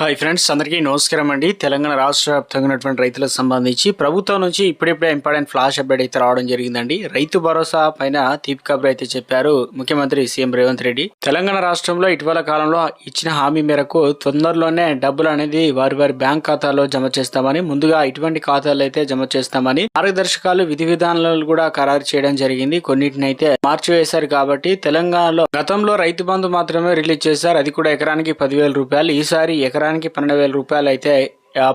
Hi friends అందరికీ నమస్కారం అండి. తెలంగాణ రాష్ట్ర వ్యాప్తంగా ఉన్నటువంటి రైతులకు సంబంధించి ప్రభుత్వం నుంచి ఇప్పుడిప్పుడే ఇంపార్టెంట్ ఫ్లాష్ అప్డేట్ అయితే రావడం జరిగిందండి. రైతు భరోసా పైన తీపి కబురు అయితే చెప్పారు ముఖ్యమంత్రి సీఎం రేవంత్ రెడ్డి. తెలంగాణ రాష్ట్రంలో ఇటీవల కాలంలో ఇచ్చిన హామీ మేరకు తొందరలోనే డబ్బులు అనేది వారి వారి బ్యాంక్ ఖాతాలో జమ చేస్తామని ముందుగా ఇటువంటి ఖాతాలు అయితే జమ చేస్తామని మార్గదర్శకాలు విధి విధానాలు కూడా ఖరారు చేయడం జరిగింది. కొన్నిటిని అయితే మార్చివేశారు కాబట్టి తెలంగాణలో గతంలో రైతు బంధు మాత్రమే రిలీజ్ చేశారు. అది కూడా ఎకరానికి పదివేల రూపాయలు. ఈసారి ఎకరానికి పన్నెండు వేల రూపాయలు అయితే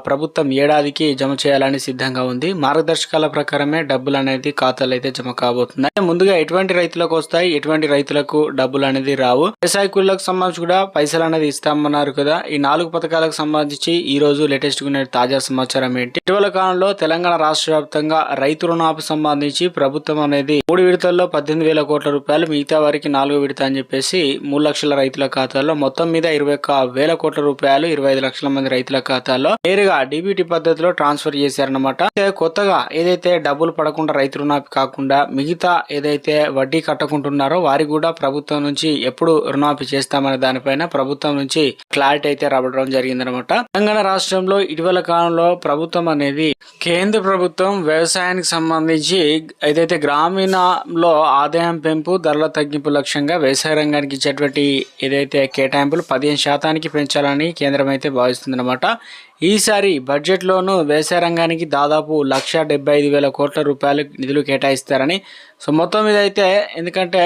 ప్రభుత్వం ఏడాదికి జమ చేయాలని సిద్ధంగా ఉంది. మార్గదర్శకాల ప్రకారమే డబ్బులు అనేది ఖాతాలు అయితే జమ కాబోతున్నాయి. ముందుగా ఎటువంటి రైతులకు వస్తాయి? ఎటువంటి రైతులకు డబ్బులు అనేది రావు. వ్యవసాయ కూలీలకు సంబంధించి కూడా పైసలు అనేది ఇస్తామన్నారు కదా. ఈ నాలుగు పథకాలకు సంబంధించి ఈ రోజు లేటెస్ట్ ఉన్న తాజా సమాచారం ఏంటి? ఇటీవల కాలంలో తెలంగాణ రాష్ట్ర వ్యాప్తంగా రైతు రుణాపు సంబంధించి ప్రభుత్వం అనేది మూడు విడతల్లో పద్దెనిమిది వేల కోట్ల రూపాయలు మిగతా వారికి నాలుగు విడత అని చెప్పేసి మూడు లక్షల రైతుల ఖాతాల్లో మొత్తం మీద ఇరవై వేల కోట్ల రూపాయలు ఇరవై ఐదు లక్షల మంది రైతుల ఖాతాల్లో నేరుగా డిబిటీ పద్ధతిలో ట్రాన్స్ఫర్ చేశారనమాట కొత్తగా ఏదైతే డబ్బులు పడకుండా రైతు రుణాపి కాకుండా మిగతా ఏదైతే వడ్డీ కట్టకుంటున్నారో వారికి కూడా ప్రభుత్వం నుంచి ఎప్పుడు రుణాపి చేస్తామనే దానిపైన ప్రభుత్వం నుంచి క్లారిటీ అయితే రావడం జరిగిందనమాట తెలంగాణ రాష్ట్రంలో ఇటీవల కాలంలో ప్రభుత్వం అనేది కేంద్ర ప్రభుత్వం వ్యవసాయానికి సంబంధించి ఏదైతే గ్రామీణంలో ఆదాయం పెంపు ధరల తగ్గింపు లక్ష్యంగా వ్యవసాయ రంగానికి ఇచ్చేటువంటి ఏదైతే కేటాయింపులు పదిహేను శాతానికి పెంచాలని కేంద్రం అయితే భావిస్తుందన్నమాట. ఈసారి బడ్జెట్లోనూ వ్యవసాయ రంగానికి దాదాపు లక్ష డెబ్బై ఐదు వేల కోట్ల రూపాయలు నిధులు కేటాయిస్తారని. సో మొత్తం మీద అయితే ఎందుకంటే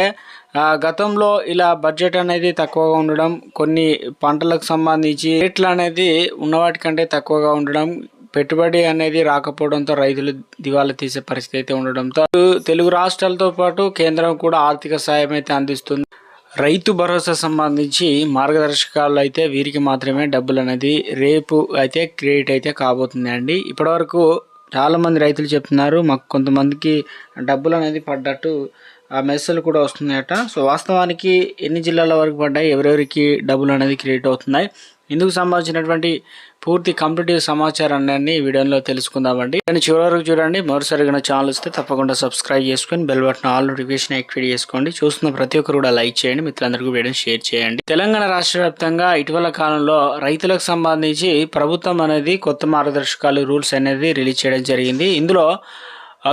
గతంలో ఇలా బడ్జెట్ అనేది తక్కువగా ఉండడం కొన్ని పంటలకు సంబంధించి రేట్లు అనేది ఉన్నవాటికంటే తక్కువగా ఉండడం పెట్టుబడి అనేది రాకపోవడంతో రైతులు దివాలా తీసే పరిస్థితి అయితే ఉండడంతో తెలుగు రాష్ట్రాలతో పాటు కేంద్రం కూడా ఆర్థిక సాయం అయితే అందిస్తుంది. రైతు భరోసా సంబంధించి మార్గదర్శకాలు అయితే వీరికి మాత్రమే డబ్బులు అనేది రేపు అయితే క్రియేట్ అయితే కాబోతుంది అండి ఇప్పటివరకు చాలామంది రైతులు చెప్తున్నారు మాకు కొంతమందికి డబ్బులు అనేది పడ్డట్టు ఆ మెసేజ్లు కూడా వస్తున్నాయట. సో వాస్తవానికి ఎన్ని జిల్లాల వరకు పడ్డాయి ఎవరెవరికి డబ్బులు అనేది క్రియేట్ అవుతున్నాయి ఇందుకు సంబంధించినటువంటి పూర్తి కంప్లీట్ సమాచారాన్ని వీడియోలో తెలుసుకుందామండి. నేను చివరి వరకు చూడండి. మరోసారిగా ఛానల్ వస్తే తప్పకుండా సబ్స్క్రైబ్ చేసుకొని bell button all notification activate చేసుకోండి. చూస్తున్న ప్రతి ఒక్కరు కూడా లైక్ చేయండి. మిత్రులందరికీ వీడియోని షేర్ చేయండి. తెలంగాణ రాష్ట్ర వ్యాప్తంగా ఇటీవల కాలంలో రైతులకు సంబంధించి ప్రభుత్వం అనేది కొత్త మార్గదర్శకాలు రూల్స్ అనేది రిలీజ్ చేయడం జరిగింది. ఇందులో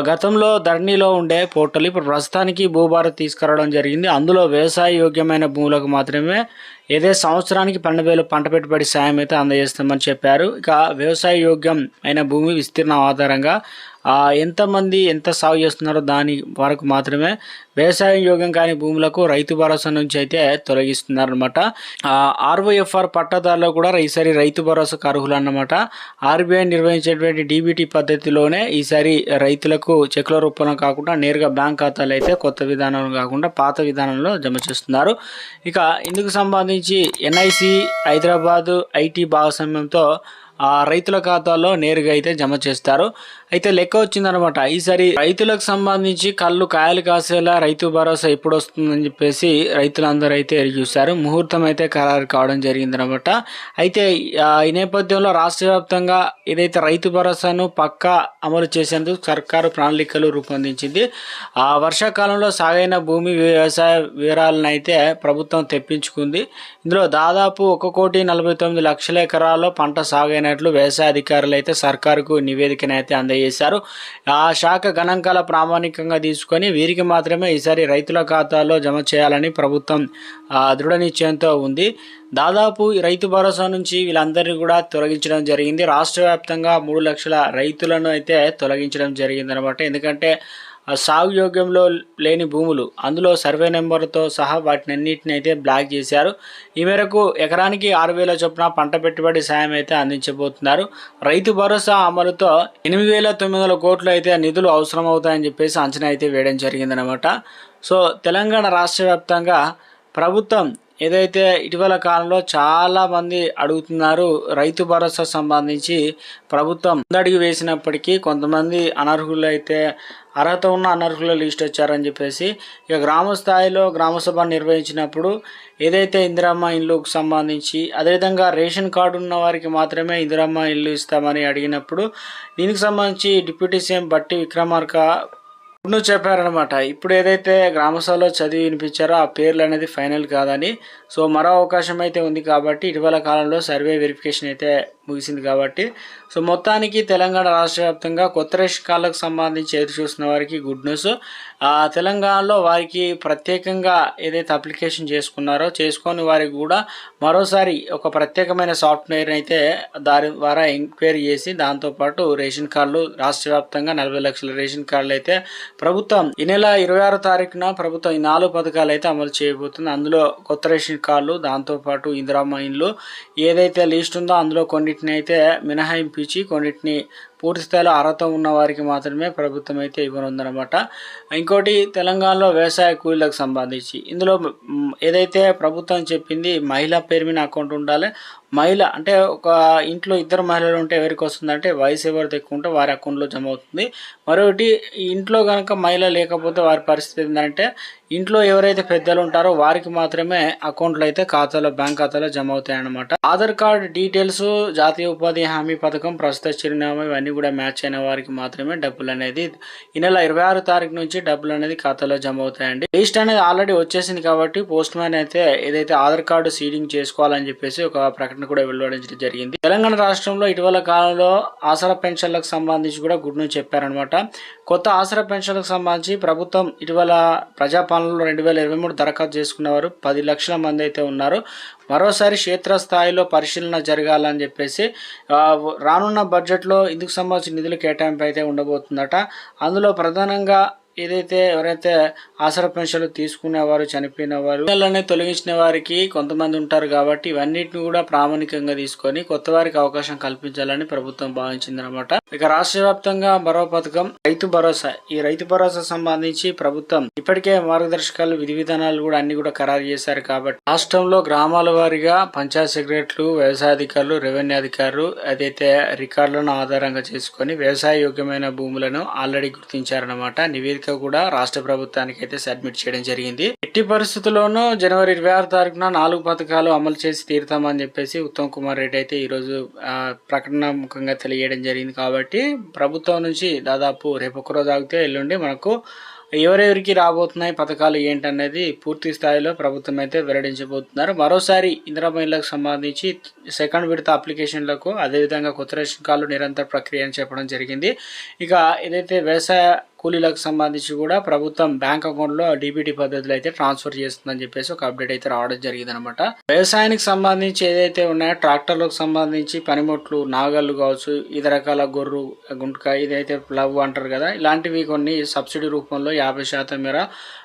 గతంలో ధరణిలో ఉండే పోర్టల్ ఇప్పుడు ప్రస్తుతానికి భూభారత్ తీసుకురావడం జరిగింది. అందులో వ్యవసాయ యోగ్యమైన భూములకు మాత్రమే ఏదే సంవత్సరానికి పన్నెండు వేలు పంట పెట్టుబడి సాయం అయితే అందజేస్తామని చెప్పారు. ఇక వ్యవసాయ యోగ్యం అయిన భూమి విస్తీర్ణం ఆధారంగా ఎంతమంది ఎంత సాగు చేస్తున్నారో దాని వరకు మాత్రమే వ్యవసాయం యోగ్యం కాని భూములకు రైతు భరోసా నుంచి అయితే తొలగిస్తున్నారనమాట ఆర్వైఎఫ్ఆర్ పట్టాదారులు కూడా ఈసారి రైతు భరోసాకు అర్హులు అన్నమాట. ఆర్బీఐ నిర్వహించేటువంటి డీబీటీ పద్ధతిలోనే ఈసారి రైతులకు చెక్ల రూపంలో కాకుండా నేరుగా బ్యాంక్ ఖాతాలు అయితే కొత్త విధానం కాకుండా పాత విధానంలో జమ చేస్తున్నారు. ఇక ఇందుకు సంబంధించి ఎన్ఐసి హైదరాబాదు ఐటీ భాగస్వామ్యంతో రైతుల ఖాతాలో నేరుగా అయితే జమ చేస్తారు. అయితే లెక్క వచ్చిందనమాట. ఈసారి రైతులకు సంబంధించి కళ్ళు కాయలు కాసేలా రైతు భరోసా ఎప్పుడు వస్తుందని చెప్పేసి రైతులందరూ అయితే ఎరిగి చూశారు. ముహూర్తం అయితే ఖరారు కావడం జరిగిందనమాట. అయితే ఈ నేపథ్యంలో రాష్ట్ర వ్యాప్తంగా ఏదైతే రైతు భరోసాను పక్కా అమలు చేసేందుకు సర్కారు ప్రణాళికలు రూపొందించింది ఆ వర్షాకాలంలో సాగైన భూమి వ్యవసాయ వివరాలను అయితే ప్రభుత్వం తెప్పించుకుంది. ఇందులో దాదాపు ఒక కోటి నలభై తొమ్మిది లక్షల ఎకరాల్లో పంట సాగైనట్లు వ్యవసాయ అధికారులు అయితే సర్కారుకు నివేదికను అయితే అందజేశారు. ఆ శాఖ గణాంకాల ప్రామాణికంగా తీసుకొని వీరికి మాత్రమే ఈసారి రైతుల ఖాతాలో జమ చేయాలని ప్రభుత్వం దృఢ నిశ్చయంతో ఉంది. దాదాపు రైతు భరోసా నుంచి వీళ్ళందరినీ కూడా తొలగించడం జరిగింది. రాష్ట్ర వ్యాప్తంగా మూడు లక్షల రైతులను అయితే తొలగించడం జరిగింది అనమాట ఎందుకంటే సాగు యోగ్యంలో లేని భూములు. అందులో సర్వే నెంబర్తో సహా వాటిని అన్నిటిని అయితే బ్లాక్ చేశారు. ఈ మేరకు ఎకరానికి ఆరు వేల చొప్పున పంట పెట్టుబడి సాయం అయితే అందించబోతున్నారు. రైతు భరోసా అమలుతో ఎనిమిది వేల తొమ్మిది వందల కోట్లు అయితే నిధులు అవసరం అవుతాయని చెప్పేసి అంచనా అయితే వేయడం జరిగిందనమాట సో తెలంగాణ రాష్ట్ర వ్యాప్తంగా ప్రభుత్వం ఏదైతే ఇటీవల కాలంలో చాలామంది అడుగుతున్నారు రైతు భరోసా సంబంధించి ప్రభుత్వం ముందడుగు వేసినప్పటికీ కొంతమంది అనర్హులు అయితే అర్హత ఉన్న అనర్హుల లిస్ట్ వచ్చారని చెప్పేసి ఇక గ్రామ స్థాయిలో గ్రామసభ నిర్వహించినప్పుడు ఏదైతే ఇందిరమ్మ ఇల్లుకు సంబంధించి అదేవిధంగా రేషన్ కార్డు ఉన్న వారికి మాత్రమే ఇందిరమ్మ ఇల్లు ఇస్తామని అడిగినప్పుడు దీనికి సంబంధించి డిప్యూటీ సీఎం బట్టి విక్రమార్క నువ్వు చెప్పారనమాట ఇప్పుడు ఏదైతే గ్రామసభలో చదివి వినిపించారో ఆ పేర్లు అనేది ఫైనల్ కాదని. సో మరో అవకాశం అయితే ఉంది కాబట్టి ఇటీవల కాలంలో సర్వే వెరిఫికేషన్ అయితే ముగిసింది కాబట్టి. సో మొత్తానికి తెలంగాణ రాష్ట్ర వ్యాప్తంగా కొత్త రేషన్ కార్డులకు సంబంధించి ఎదురు చూసిన వారికి గుడ్ న్యూస్. తెలంగాణలో వారికి ప్రత్యేకంగా ఏదైతే అప్లికేషన్ చేసుకున్నారో చేసుకొని వారికి కూడా మరోసారి ఒక ప్రత్యేకమైన సాఫ్ట్వేర్ అయితే దాని ద్వారా ఎంక్వైరీ చేసి దాంతోపాటు రేషన్ కార్డులు రాష్ట్ర వ్యాప్తంగా నలభై లక్షల రేషన్ కార్డులు అయితే ప్రభుత్వం ఈ నెల ఇరవై ఆరో తారీఖున ప్రభుత్వం ఈ నాలుగు పథకాలు అయితే అమలు చేయబోతుంది. అందులో కొత్త రేషన్ కార్డులు దాంతోపాటు ఇందిరామ్మ ఇండ్లు ఏదైతే లిస్ట్ ఉందో అందులో కొన్నిటిని అయితే మినహాయింపు ఇచ్చి కొన్నిటిని పూర్తి స్థాయిలో అర్హత ఉన్న వారికి మాత్రమే ప్రభుత్వం అయితే ఇవ్వనుందనమాట ఇంకోటి తెలంగాణలో వ్యవసాయ కూలీలకు సంబంధించి. ఇందులో ఏదైతే ప్రభుత్వం చెప్పింది మహిళ పేరు మీద అకౌంట్ ఉండాలి. మహిళ అంటే ఒక ఇంట్లో ఇద్దరు మహిళలు ఉంటే ఎవరికి వస్తుందంటే వయసు ఎవరిది ఎక్కువ ఉంటే వారి అకౌంట్లో జమ అవుతుంది. మరొకటి ఇంట్లో కనుక మహిళ లేకపోతే వారి పరిస్థితి ఏంటంటే ఇంట్లో ఎవరైతే పెద్దలు ఉంటారో వారికి మాత్రమే అకౌంట్లు అయితే ఖాతాలో బ్యాంక్ ఖాతాలో జమ అవుతాయి అన్నమాట ఆధార్ కార్డ్ డీటెయిల్స్ జాతీయ ఉపాధి హామీ పథకం ప్రస్తుత చిరునామా ఇవన్నీ కూడా మ్యాచ్ అయిన వారికి మాత్రమే డబ్బులు అనేది ఈ నెల ఇరవై ఆరు తారీఖు నుంచి డబ్బులు అనేది ఖాతాలో జమ అవుతాయండి. లిస్ట్ అనేది ఆల్రెడీ వచ్చేసింది కాబట్టి పోస్ట్ మ్యాన్ అయితే ఏదైతే ఆధార్ కార్డు సీడింగ్ చేసుకోవాలని చెప్పేసి ఒక ప్రకటన కూడా వెలువడించడం జరిగింది. తెలంగాణ రాష్ట్రంలో ఇటీవల కాలంలో ఆసరా పెన్షన్లకు సంబంధించి కూడా గుడ్ న్యూస్ చెప్పారనమాట కొత్త ఆసరా పెన్షన్లకు సంబంధించి ప్రభుత్వం ఇటీవల ప్రజాపాలనలో రెండు వేల ఇరవై మూడు దరఖాస్తు చేసుకున్నవారు పది లక్షల మంది అయితే ఉన్నారు. మరోసారి క్షేత్రస్థాయిలో పరిశీలన జరగాలని చెప్పేసి రానున్న బడ్జెట్లో ఇందుకు సంబంధించిన నిధుల కేటాయింపు అయితే ఉండబోతుందట. అందులో ప్రధానంగా ఏదైతే ఎవరైతే ఆసర పెన్షన్లు తీసుకునేవారు చనిపోయిన వారు పిల్లలని తొలగించిన వారికి కొంతమంది ఉంటారు కాబట్టి ఇవన్నిటిని కూడా ప్రామాణికంగా తీసుకొని కొత్త వారికి అవకాశం కల్పించాలని ప్రభుత్వం భావించింది అనమాట ఇక రాష్ట్ర వ్యాప్తంగా మరో పథకం రైతు భరోసా. ఈ రైతు భరోసా సంబంధించి ప్రభుత్వం ఇప్పటికే మార్గదర్శకాలు విధి విధానాలు కూడా అన్ని కూడా ఖరారు చేశారు కాబట్టి రాష్ట్రంలో గ్రామాల వారీగా పంచాయత్ సెక్రటరీలు వ్యవసాయ అధికారులు రెవెన్యూ అధికారులు అదైతే రికార్డులను ఆధారంగా చేసుకొని వ్యవసాయ యోగ్యమైన భూములను ఆల్రెడీ గుర్తించారనమాట నివేదిక కూడా రాష్ట్ర ప్రభుత్వానికి అయితే సబ్మిట్ చేయడం జరిగింది. ఎట్టి పరిస్థితుల్లోనూ జనవరి ఇరవై ఆరు తారీఖున నాలుగు పథకాలు అమలు చేసి తీరుతామని చెప్పేసి ఉత్తమ్ కుమార్ రెడ్డి అయితే ఈరోజు ప్రకటన ముఖంగా తెలియడం జరిగింది. కాబట్టి ప్రభుత్వం నుంచి దాదాపు రేపు ఒక్కరోజు ఆగితే ఎల్లుండి మనకు ఎవరెవరికి రాబోతున్నాయి పథకాలు ఏంటనేది పూర్తి స్థాయిలో ప్రభుత్వం అయితే వెల్లడించబోతున్నారు. మరోసారి ఇందిరా మహిళలకు సంబంధించి సెకండ్ విడత అప్లికేషన్లకు అదేవిధంగా కొత్త రేషన్ కార్డులు నిరంతర ప్రక్రియ అని చెప్పడం జరిగింది. ఇక ఏదైతే వ్యవసాయ కూలీలకు సంబంధించి కూడా ప్రభుత్వం బ్యాంక్ అకౌంట్లో డీబీటీ పద్ధతిలో అయితే ట్రాన్స్ఫర్ చేస్తుందని చెప్పేసి ఒక అప్డేట్ అయితే రావడం జరిగింది అనమాట వ్యవసాయానికి సంబంధించి ఏదైతే ఉన్నాయో ట్రాక్టర్లకు సంబంధించి పనిముట్లు నాగళ్ళు కావచ్చు ఇది రకాల గొర్రు గుంటకాయ ఇదైతే ప్లవ్ అంటారు కదా ఇలాంటివి కొన్ని సబ్సిడీ రూపంలో యాభై శాతం మేర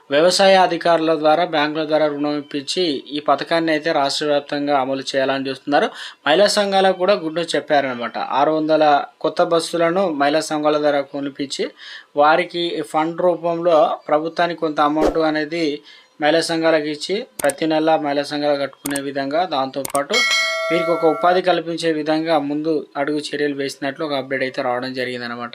వ్యవసాయ అధికారుల ద్వారా బ్యాంకుల ద్వారా రుణం ఇప్పించి ఈ పథకాన్ని అయితే రాష్ట్ర వ్యాప్తంగా అమలు చేయాలని చూస్తున్నారు. మహిళా సంఘాలకు కూడా గుడ్ న్యూస్ చెప్పారనమాట ఆరు వందల కొత్త బస్సులను మహిళా సంఘాల ద్వారా కొనిపించి వారికి ఫండ్ రూపంలో ప్రభుత్వానికి కొంత అమౌంట్ అనేది మహిళా సంఘాలకు ఇచ్చి ప్రతి నెల మహిళా సంఘాలు కట్టుకునే విధంగా దాంతోపాటు వీరికి ఒక ఉపాధి కల్పించే విధంగా ముందు అడుగు చర్యలు వేసినట్లు ఒక అప్డేట్ అయితే రావడం జరిగింది అనమాట